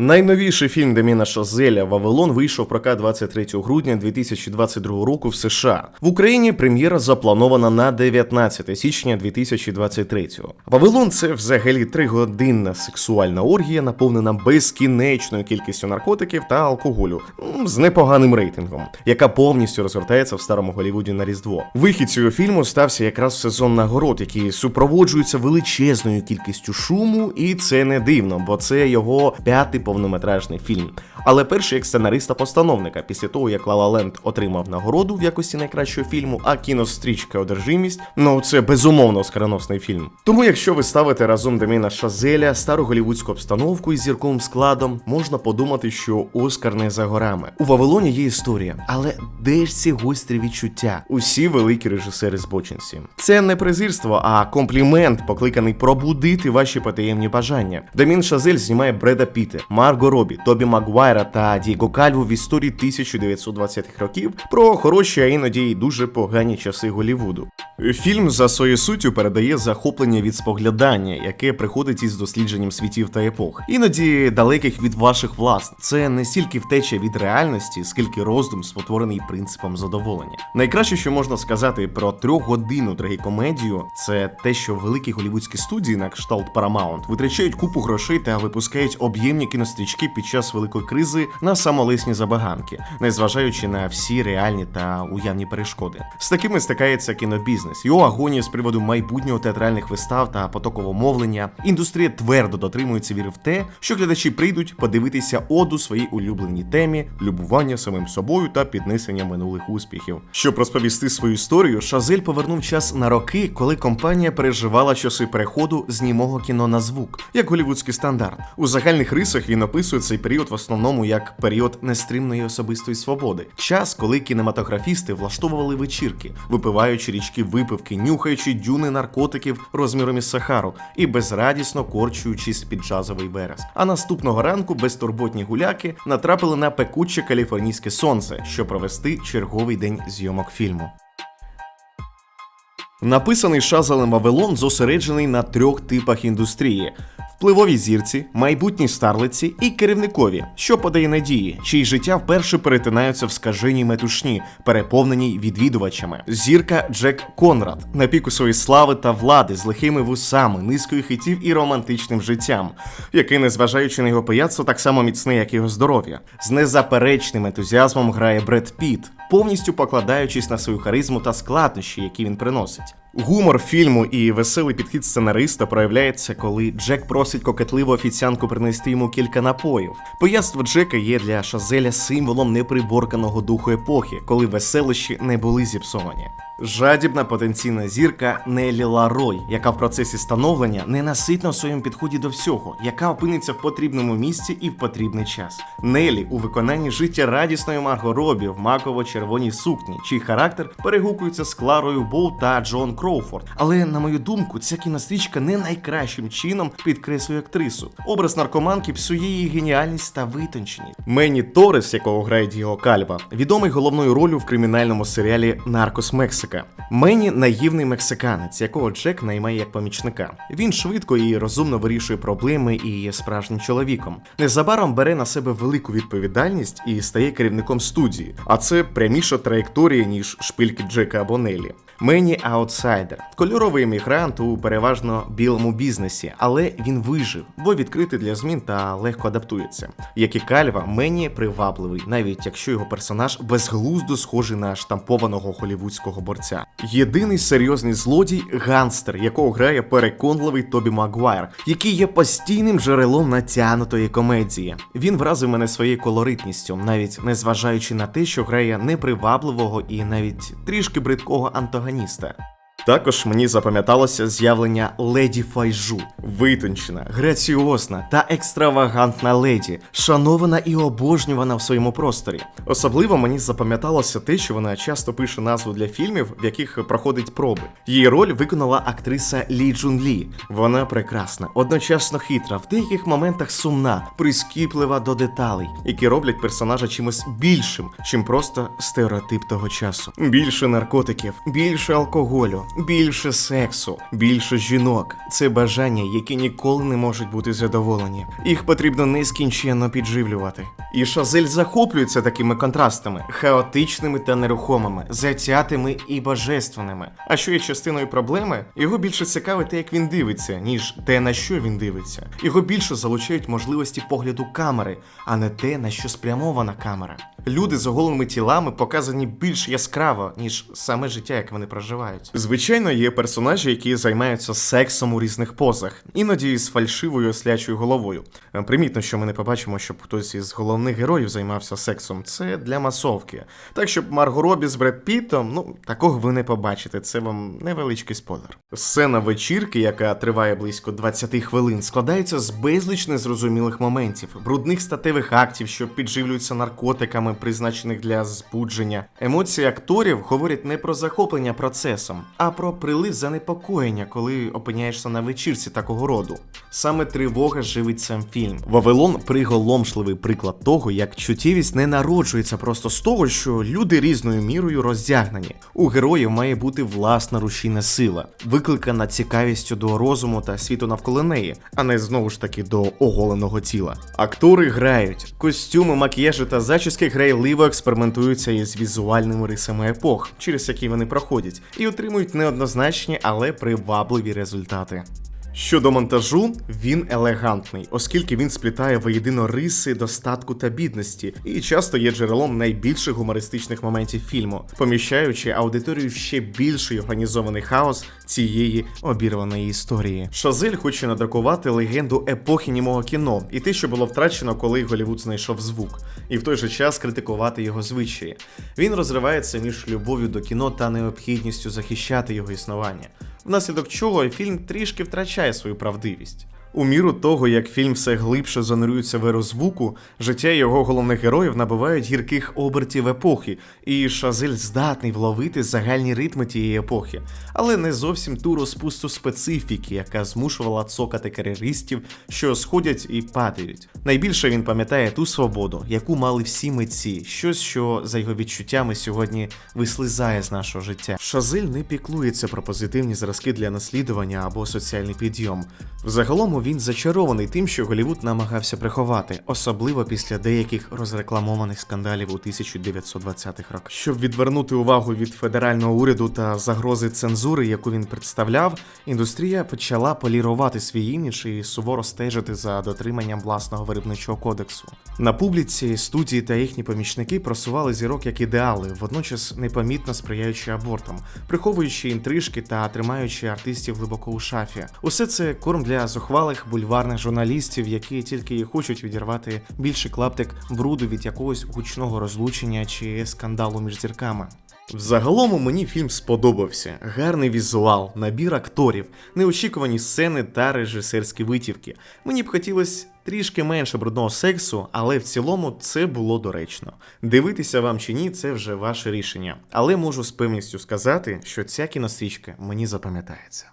Найновіший фільм Деміна Шазеля Вавилон вийшов прокат 23 грудня 2022 року в США. В Україні прем'єра запланована на 19 січня 2023. Вавилон це взагалі тригодинна сексуальна оргія, наповнена безкінечною кількістю наркотиків та алкоголю з непоганим рейтингом, яка повністю розгортається в старому Голлівуді на Різдво. Вихід цього фільму стався якраз сезон нагород, які супроводжуються величезною кількістю шуму, і це не дивно, бо це його п'ятий повнометражний фільм. Але перший як сценариста-постановника, після того як La Land отримав нагороду в якості найкращого фільму, а кінострічка Одержимість, ну це безумовно скороносний фільм. Тому, якщо ви ставите разом Деміна Шазеля, стару голівудську обстановку із зірковим складом, можна подумати, що Оскар не за горами. У Вавилоні є історія, але де ж ці гострі відчуття? Усі великі режисери збочинці. Це не презирство, а комплімент, покликаний пробудити ваші потаємні бажання. Демін Шазель знімає Бреда Піте, Марго Робі, Тобі Магуайра та Дієго Кальву в історії 1920-х років про хороші, а іноді й дуже погані часи Голівуду. Фільм за своєю суттю передає захоплення від споглядання, яке приходить із дослідженням світів та епох, іноді далеких від ваших власних. Це не стільки втеча від реальності, скільки роздум, спотворений принципом задоволення. Найкраще, що можна сказати про трьохгодинну трагікомедію, це те, що великі голівудські студії на кшталт Paramount витрачають купу грошей та випускають об'ємні кінострічки під час великої кризи на самолисні забаганки, незважаючи на всі реальні та уявні перешкоди. З такими стикається кінобізнес. Його агонія з приводу майбутнього театральних вистав та потокового мовлення. Індустрія твердо дотримується віри в те, що глядачі прийдуть подивитися оду своїй улюбленій темі, любування самим собою та піднесення минулих успіхів. Щоб розповісти свою історію, Шазель повернув час на роки, коли компанія переживала часи переходу з німого кіно на звук, як голівудський стандарт. У загальних рисах він описує цей період в основному як період нестримної особистої свободи, час, коли кінематографісти влаштовували вечірки, випиваючи річки випивки, нюхаючи дюни наркотиків розміром із Сахару і безрадісно корчуючись під джазовий берез. А наступного ранку безтурботні гуляки натрапили на пекуче каліфорнійське сонце, щоб провести черговий день зйомок фільму. Написаний Шазалем Вавилон зосереджений на трьох типах індустрії: впливовій зірці, майбутній старлиці і керівникові, що подає надії, чиї життя вперше перетинаються в скаженій метушні, переповненій відвідувачами. Зірка Джек Конрад на піку своєї слави та влади з лихими вусами, низкою хитів і романтичним життям, який, незважаючи на його пияцтво, так само міцне, як його здоров'я. З незаперечним ентузіазмом грає Бред Піт, повністю покладаючись на свою харизму та складнощі, які він приносить. Гумор фільму і веселий підхід сценариста проявляється, коли Джек просить кокетливу офіціанку принести йому кілька напоїв. Пияцтво Джека є для Шазеля символом неприборканого духу епохи, коли веселощі не були зіпсовані. Жадібна потенційна зірка Нелі Ларой, яка в процесі становлення ненаситна в своєму підході до всього, яка опиниться в потрібному місці і в потрібний час. Нелі у виконанні життя радісної Марго Робі в маково-червоній сукні, чий характер перегукується з Кларою Боу та Джон Кроуфорд. Але на мою думку, ця кінострічка не найкращим чином підкреслює актрису. Образ наркоманки псує її геніальність та витонченість. Мені Торес, якого грає Діго Кальва, відомий головною ролью в кримінальному серіалі Наркос Мексика. Мені наївний мексиканець, якого Джек наймає як помічника. Він швидко і розумно вирішує проблеми і є справжнім чоловіком. Незабаром бере на себе велику відповідальність і стає керівником студії. А це пряміша траєкторія, ніж шпильки Джека або Нелі. Мені аутсайдер, кольоровий емігрант у переважно білому бізнесі, але він вижив, бо відкритий для змін та легко адаптується. Як і Кальва, мені привабливий, навіть якщо його персонаж безглуздо схожий на штампованого голівудського борця. Єдиний серйозний злодій ганстер, якого грає переконливий Тобі Магуайр, який є постійним джерелом натягнутої комедії. Він вразив мене своєю колоритністю, навіть незважаючи на те, що грає непривабливого і навіть трішки бридкого антагоніста. Афганіста. Також мені запам'яталося з'явлення леді Файжу, витончена, граціозна та екстравагантна леді, шанована і обожнювана в своєму просторі. Особливо мені запам'яталося те, що вона часто пише назву для фільмів, в яких проходить проби. Її роль виконала актриса Лі Джун Лі. Вона прекрасна, одночасно хитра, в деяких моментах сумна, прискіплива до деталей, які роблять персонажа чимось більшим, чим просто стереотип того часу. Більше наркотиків, більше алкоголю, Більше сексу, більше жінок. Це бажання, які ніколи не можуть бути задоволені. Їх потрібно нескінченно підживлювати. І Шазель захоплюється такими контрастами, хаотичними та нерухомими, затятими і божественними. А що є частиною проблеми, його більше цікавить те, як він дивиться, ніж те, на що він дивиться. Його більше залучають можливості погляду камери, а не те, на що спрямована камера. Люди з оголеними тілами показані більш яскраво, ніж саме життя, як вони проживають. Звичайно, є персонажі, які займаються сексом у різних позах, іноді з фальшивою ослячою головою. Е, Примітно, що ми не побачимо, щоб хтось із головних героїв займався сексом. Це для масовки. Так, щоб Марго Робі з Бред Піттом, ну такого ви не побачите. Це вам невеличкий спойлер. Сцена вечірки, яка триває близько 20 хвилин, складається з безліч незрозумілих моментів, брудних статевих актів, що підживлюються наркотиками, призначених для збудження. Емоції акторів говорять не про захоплення процесом, а про прилив занепокоєння, коли опиняєшся на вечірці такого роду. Саме тривога живить сам фільм. Вавилон приголомшливий приклад того, як чуттєвість не народжується просто з того, що люди різною мірою роздягнені. У героїв має бути власна рушійна сила, викликана цікавістю до розуму та світу навколо неї, а не знову ж таки до оголеного тіла. Актори грають, костюми, макіяжі та зачіски грайливо експериментуються із візуальними рисами епох, через які вони проходять, і отримують неоднозначні, але привабливі результати. Щодо монтажу, він елегантний, оскільки він сплітає воєдино риси, достатку та бідності, і часто є джерелом найбільших гумористичних моментів фільму, поміщаючи аудиторію в ще більший організований хаос цієї обірваної історії. Шазель хоче надрукувати легенду епохи німого кіно і те, що було втрачено, коли Голівуд знайшов звук, і в той же час критикувати його звичаї. Він розривається між любов'ю до кіно та необхідністю захищати його існування внаслідок чого фільм трішки втрачає свою правдивість. У міру того, як фільм все глибше занурюється в еру звуку, життя його головних героїв набувають гірких обертів епохи, і Шазель здатний вловити загальні ритми тієї епохи, але не зовсім ту розпусту специфіки, яка змушувала цокати кар'єристів, що сходять і падають. Найбільше він пам'ятає ту свободу, яку мали всі митці, щось, що за його відчуттями сьогодні вислизає з нашого життя. Шазель не піклується про позитивні зразки для наслідування або соціальний підйом. Взагалом він зачарований тим, що Голівуд намагався приховати, особливо після деяких розрекламованих скандалів у 1920-х роках. Щоб відвернути увагу від федерального уряду та загрози цензури, яку він представляв, індустрія почала полірувати свій імідж і суворо стежити за дотриманням власного виробничого кодексу. На публіці студії та їхні помічники просували зірок як ідеали, водночас непомітно сприяючи абортам, приховуючи інтрижки та тримаючи артистів глибоко у шафі. Усе це корм для зухвалих бульварних журналістів, які тільки і хочуть відірвати більший клаптик бруду від якогось гучного розлучення чи скандалу між зірками. Взагалом мені фільм сподобався. Гарний візуал, набір акторів, неочікувані сцени та режисерські витівки. Мені б хотілося трішки менше брудного сексу, але в цілому це було доречно. Дивитися вам чи ні, це вже ваше рішення. Але можу з певністю сказати, що ця кінострічка мені запам'ятається.